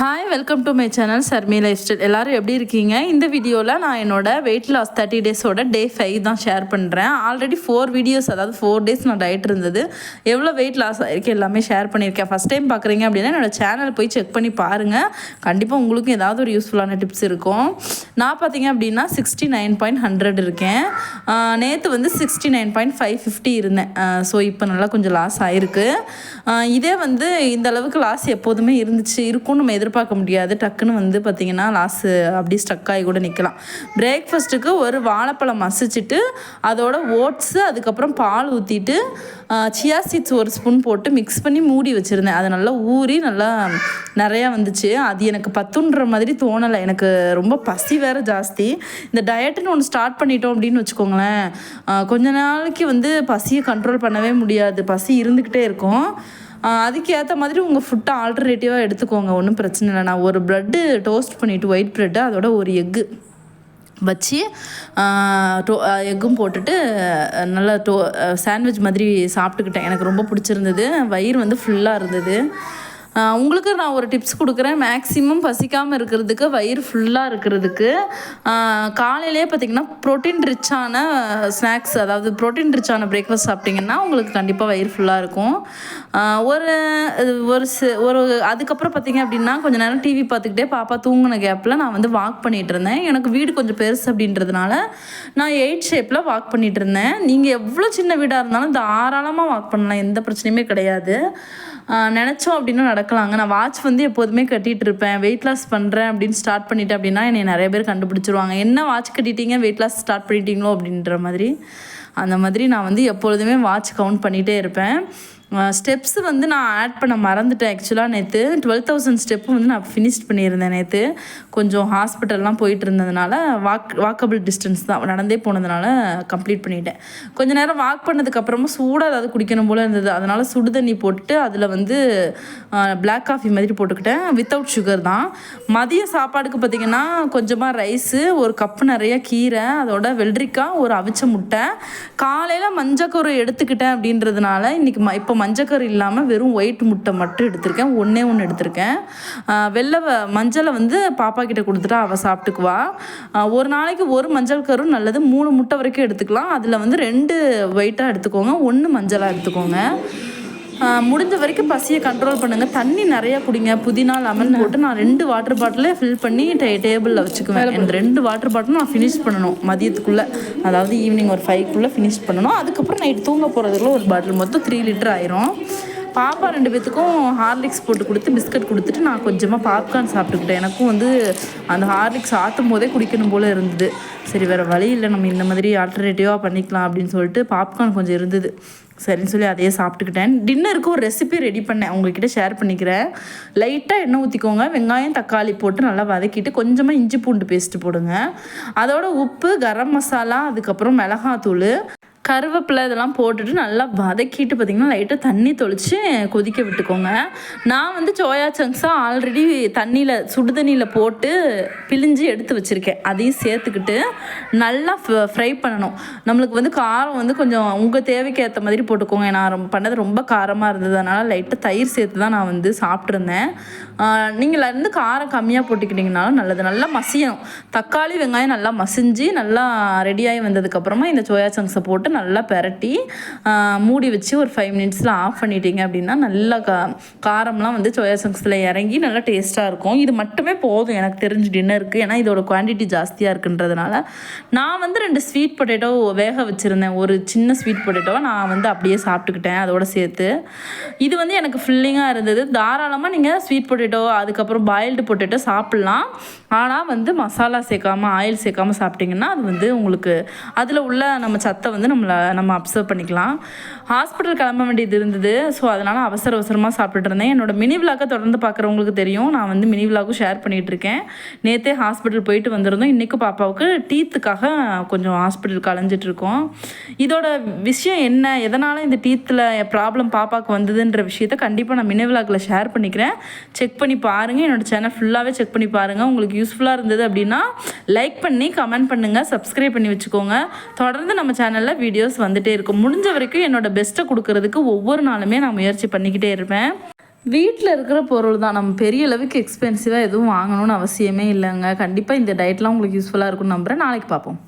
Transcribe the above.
Hi welcome to my channel Sharmi life style எல்லோரும் எப்படி இருக்கீங்க? இந்த வீடியோவில் நான் என்னோட வெயிட் லாஸ் தேர்ட்டி டேஸோட டே ஃபைவ் தான் ஷேர் பண்ணுறேன் ஆல்ரெடி ஃபோர் வீடியோஸ் அதாவது ஃபோர் டேஸ் நான் டயட் இருந்தது. எவ்வளோ வெயிட் லாஸ் ஆகிருக்கு எல்லாமே ஷேர் பண்ணியிருக்கேன். ஃபஸ்ட் டைம் பார்க்குறீங்க அப்படின்னா என்னோட சேனல் போய் செக் பண்ணி பாருங்கள் கண்டிப்பாக உங்களுக்கும் ஏதாவது ஒரு யூஸ்ஃபுல்லான டிப்ஸ் இருக்கும். நான் பார்த்தீங்க அப்படின்னா சிக்ஸ்டி நைன் பாயிண்ட் ஹண்ட்ரட் இருக்கேன். நேற்று வந்து sixty nine point five fifty இருந்தேன் ஸோ இப்போ நல்லா கொஞ்சம் லாஸ் ஆகிருக்கு இதே வந்து இந்த அளவுக்கு லாஸ் எப்போதுமே இருந்துச்சு. இருக்கும்னு நம்ம எதிர்பார்க்க முடியாது. டக்குன்னு வந்து பார்த்திங்கன்னா லாஸ் அப்படி ஸ்டக் ஆகி கூட நிற்கலாம் பிரேக்ஃபாஸ்ட்டுக்கு ஒரு வாழைப்பழம் மசிச்சுட்டு அதோட ஓட்ஸு அதுக்கப்புறம் பால் ஊற்றிட்டு சியா சீட்ஸ் ஒரு ஸ்பூன் போட்டு மிக்ஸ் பண்ணி மூடி வச்சுருந்தேன். அது நல்லா ஊறி நல்லா நிறையா வந்துச்சு. அது எனக்கு பத்துன்ற மாதிரி தோணலை. எனக்கு ரொம்ப பசி வேறு ஜாஸ்தி. இந்த டயட்டுன்னு ஒன்று ஸ்டார்ட் பண்ணிட்டோம் அப்படின்னு வச்சுக்கோங்களேன். கொஞ்ச நாளைக்கு வந்து பசியை கண்ட்ரோல் பண்ணவே முடியாது. பசி இருந்துக்கிட்டே இருக்கும். அதுக்கு ஏற்ற மாதிரி உங்கள் ஃபுட்டை ஆல்டர்னேட்டிவாக எடுத்துக்கோங்க. ஒன்றும் பிரச்சனை இல்லை. நான் ஒரு ப்ரெட்டு டோஸ்ட் பண்ணிவிட்டு ஒயிட் ப்ரெட்டு அதோட ஒரு எக்கு வச்சு டோ எக்கும் போட்டுட்டு நல்லா டோ சாண்ட்விச் மாதிரி சாப்பிட்டுக்கிட்டேன். எனக்கு ரொம்ப பிடிச்சிருந்தது. வயிறு வந்து ஃபுல்லாக இருந்தது. உங்களுக்கு நான் ஒரு டிப்ஸ் கொடுக்குறேன். மேக்ஸிமம் பசிக்காமல் இருக்கிறதுக்கு வயிறு ஃபுல்லாக இருக்கிறதுக்கு காலையிலே பார்த்தீங்கன்னா ப்ரோட்டீன் ரிச்சான ஸ்நாக்ஸ் அதாவது ப்ரோட்டீன் ரிச்சான பிரேக்ஃபாஸ்ட் சாப்பிட்டிங்கன்னா உங்களுக்கு கண்டிப்பாக வயிறு ஃபுல்லாக இருக்கும். ஒரு ஒரு சி- ஒரு அதுக்கப்புறம் பார்த்தீங்க அப்படின்னா கொஞ்சம் நேரம் டிவி பார்த்துக்கிட்டே பாப்பா தூங்கின கேப்பில் நான் வந்து வாக் பண்ணிகிட்டு இருந்தேன். எனக்கு வீடு கொஞ்சம் பெருசு அப்படின்றதுனால நான் எயிட் ஷேப்பில் வாக் பண்ணிகிட்டு இருந்தேன். நீங்கள் எவ்வளோ சின்ன வீடாக இருந்தாலும் தாராளமாக வாக் பண்ணலாம். எந்த பிரச்சனையுமே கிடையாது. நினச்சோம் அப்படின்னா நடக்கலாங்க. நான் வாட்ச் வந்து எப்போதுமே கட்டிகிட்டு இருப்பேன். வெயிட் லாஸ் பண்ணுறேன் அப்படின்னு ஸ்டார்ட் பண்ணிட்டேன் அப்படின்னா என்னை நிறைய பேர் கண்டுபிடிச்சிருவாங்க. என்ன வாட்ச் கட்டிட்டீங்க? வெயிட் லாஸ் ஸ்டார்ட் பண்ணிட்டீங்களோ அப்படின்ற மாதிரி. அந்த மாதிரி நான் வந்து எப்பொழுதுமே வாட்ச் கவுண்ட் பண்ணிகிட்டே இருப்பேன். ஸ்டெப்ஸ் வந்து நான் ஆட் பண்ண மறந்துட்டேன் ஆக்சுவலாக நேற்று டுவெல் தௌசண்ட் ஸ்டெப்பு வந்து நான் ஃபினிஷ் பண்ணியிருந்தேன் நேற்று கொஞ்சம் ஹாஸ்பிட்டல்லாம் போயிட்டு இருந்ததுனால வாக் வாக்கபிள் டிஸ்டன்ஸ் தான். நடந்தே போனதுனால கம்ப்ளீட் பண்ணிட்டேன். கொஞ்சம் நேரம் வாக் பண்ணதுக்கப்புறமா சூடாக ஏதாவது குடிக்கணும் போல் இருந்தது. அதனால் சுடு தண்ணி போட்டுட்டு அதில் வந்து பிளாக் காஃபி மாதிரி போட்டுக்கிட்டேன். வித்தவுட் சுகர் தான். மதிய சாப்பாடுக்கு பார்த்திங்கன்னா கொஞ்சமாக ரைஸு ஒரு கப்பு நிறைய கீரை அதோட வெள்ளரிக்காய் ஒரு அவிச்ச முட்டை. காலையில் மஞ்சக்கரு எடுத்துக்கிட்டேன் அப்படின்றதுனால இன்றைக்கி ம இப்போ மஞ்சக்கரு இல்லாமல் வெறும் ஒயிட் முட்டை மட்டும் எடுத்திருக்கேன். ஒன்றே ஒன்று எடுத்திருக்கேன். வெள்ளை மஞ்சளை வந்து பாப்பா கிட்ட கொடுத்துட்டா அவள் சாப்பிட்டுக்குவா. ஒரு நாளைக்கு ஒரு மஞ்சள் கரும் நல்லது. மூணு முட்டை வரைக்கும் எடுத்துக்கலாம். அதில் வந்து ரெண்டு ஒயிட்டாக எடுத்துக்கோங்க. ஒன்று மஞ்சளாக எடுத்துக்கோங்க. முடிஞ்ச வரைக்கும் பசியை கண்ட்ரோல் பண்ணுங்கள் தண்ணி நிறைய குடிங்க. புதினா லெமன் போட்டு நான் ரெண்டு வாட்டர் பாட்டிலே ஃபில் பண்ணி டே டேபிளில் வச்சுக்குவேன். எனக்கு ரெண்டு வாட்டர் பாட்டிலும் நான் ஃபினிஷ் பண்ணணும். மதியத்துக்குள்ளே. அதாவது ஈவினிங் ஒரு ஃபைவ்க்குள்ளே ஃபினிஷ் பண்ணணும். அதுக்கப்புறம் நைட் தூங்க போகிறதுக்குள்ள ஒரு பாட்டில் மொத்தம் த்ரீ லிட்டர் ஆயிரும். பாப்பா ரெண்டு பேத்துக்கும் ஹார்லிக்ஸ் போட்டு கொடுத்து பிஸ்கட் கொடுத்துட்டு நான் கொஞ்சமாக பாப்கார்ன் சாப்பிட்டுக்கிட்டேன். எனக்கும் வந்து அந்த ஹார்லிக்ஸ் ஆற்றும் போதே குடிக்கணும் போல் இருந்தது. சரி வேறு வழி இல்லை. நம்ம இந்த மாதிரி ஆல்டர்னேட்டிவாக பண்ணிக்கலாம் அப்படின்னு சொல்லிட்டு பாப்கார்ன் கொஞ்சம் இருந்தது. சரின்னு சொல்லி அதையே சாப்பிட்டுக்கிட்டேன். டின்னருக்கு ஒரு ரெசிபி ரெடி பண்ணேன். உங்ககிட்ட ஷேர் பண்ணிக்கிறேன். லைட்டாக எண்ணெய் ஊற்றிக்கோங்க வெங்காயம் தக்காளி போட்டு நல்லா வதக்கிட்டு கொஞ்சமாக இஞ்சி பூண்டு பேஸ்ட்டு போடுங்க. அதோட உப்பு கரம் மசாலா அதுக்கப்புறம் மிளகாத்தூள். கருவேப்பிலை இதெல்லாம் போட்டுட்டு நல்லா வதக்கிட்டு பார்த்திங்கன்னா லைட்டாக தண்ணி தொளித்து கொதிக்க விட்டுக்கோங்க. நான் வந்து சோயா சங்க்ஸாக ஆல்ரெடி தண்ணியில் சுடு தண்ணியில் போட்டு பிழிஞ்சு எடுத்து வச்சுருக்கேன். அதையும் சேர்த்துக்கிட்டு நல்லா ஃப்ரை பண்ணணும். நம்மளுக்கு வந்து காரம் வந்து கொஞ்சம் உங்கள் தேவைக்கு ஏற்ற மாதிரி போட்டுக்கோங்க. நான் ரொம்ப பண்ணது ரொம்ப காரமாக இருந்தது அதனால் லைட்டாக தயிர் சேர்த்து தான் நான் வந்து சாப்பிட்ருந்தேன் நீங்கள் இருந்து காரம் கம்மியாக போட்டுக்கிட்டிங்கனாலும் நல்லது. நல்லா மசியணும். தக்காளி வெங்காயம் நல்லா மசிஞ்சு நல்லா ரெடியாகி வந்ததுக்கப்புறமா இந்த சோயா சங்க்ஸை போட்டு நல்லா பெரட்டி மூடி வச்சு ஒரு ஃபைவ் மினிட்ஸில் ஆஃப் பண்ணிட்டீங்க அப்படின்னா நல்லா கா காரம்லாம் வந்து சோயா சங்க்ஸில் இறங்கி நல்லா டேஸ்ட்டாக இருக்கும். இது மட்டுமே போதும். எனக்கு தெரிஞ்சு டின்னருக்கு ஏன்னா இதோட குவான்டிட்டி ஜாஸ்தியாக இருக்குன்றதுனால. நான் வந்து ரெண்டு ஸ்வீட் பொட்டேட்டோ வேக வச்சுருந்தேன். ஒரு சின்ன ஸ்வீட் பொட்டேட்டோவை நான் வந்து அப்படியே சாப்பிட்டுக்கிட்டேன். அதோட சேர்த்து. இது வந்து எனக்கு ஃபில்லிங்காக இருந்தது. தாராளமாக நீங்கள் ஸ்வீட் பொட்டேட்டோ அதுக்கப்புறம் பாயில்டு பொட்டேட்டோ சாப்பிட்லாம். ஆனால் வந்து மசாலா சேர்க்காமல் ஆயில் சேர்க்காமல் சாப்பிட்டிங்கன்னா அது வந்து உங்களுக்கு அதில் உள்ள நம்ம சத்தை வந்து நம்மளை நம்ம அப்சர்வ் பண்ணிக்கலாம். ஹாஸ்பிட்டல் கிளம்ப வேண்டியது இருந்தது. ஸோ அதனால் அவசர அவசரமாக சாப்பிட்டுட்டு இருந்தேன். என்னோட மினி விளாக்கை தொடர்ந்து பார்க்குறவங்களுக்கு தெரியும். நான் வந்து மினி விலாக்கும் ஷேர் பண்ணிகிட்டு இருக்கேன். நேற்றே ஹாஸ்பிட்டல் போயிட்டு வந்திருந்தோம். இன்றைக்கும் பாப்பாவுக்கு டீத்துக்காக கொஞ்சம் ஹாஸ்பிட்டலுக்கு அலைஞ்சிட்ருக்கோம் இதோட விஷயம் என்ன? எதனால் இந்த டீத்தில் ப்ராப்ளம் பாப்பாவுக்கு வந்ததுன்ற விஷயத்த கண்டிப்பாக நான் மினி விலாக்கில் ஷேர் பண்ணிக்கிறேன். செக் பண்ணி பாருங்கள் என்னோடய சேனல் ஃபுல்லாகவே செக் பண்ணி பாருங்கள் உங்களுக்கு யூஸ்ஃபுல்லாக இருந்தது அப்படின்னா லைக் பண்ணி கமெண்ட் பண்ணுங்கள் சப்ஸ்கிரைப் பண்ணி வச்சுக்கோங்க. தொடர்ந்து நம்ம சேனலில் வீடியோஸ் வந்துகிட்டே இருக்கும். முடிஞ்ச வரைக்கும் என்னோடய பெஸ்ட்டை கொடுக்கறதுக்கு ஒவ்வொரு நாளுமே நான் முயற்சி பண்ணிக்கிட்டே இருப்பேன். வீட்டில் இருக்கிற பொருள் தான். நம்ம பெரிய அளவுக்கு எக்ஸ்பென்சிவாக எதுவும் வாங்கணும்னு அவசியமே இல்லைங்க. கண்டிப்பாக இந்த டயட்லாம் உங்களுக்கு யூஸ்ஃபுல்லாக இருக்கும்னு நம்புகிறேன் நாளைக்கு பார்ப்போம்.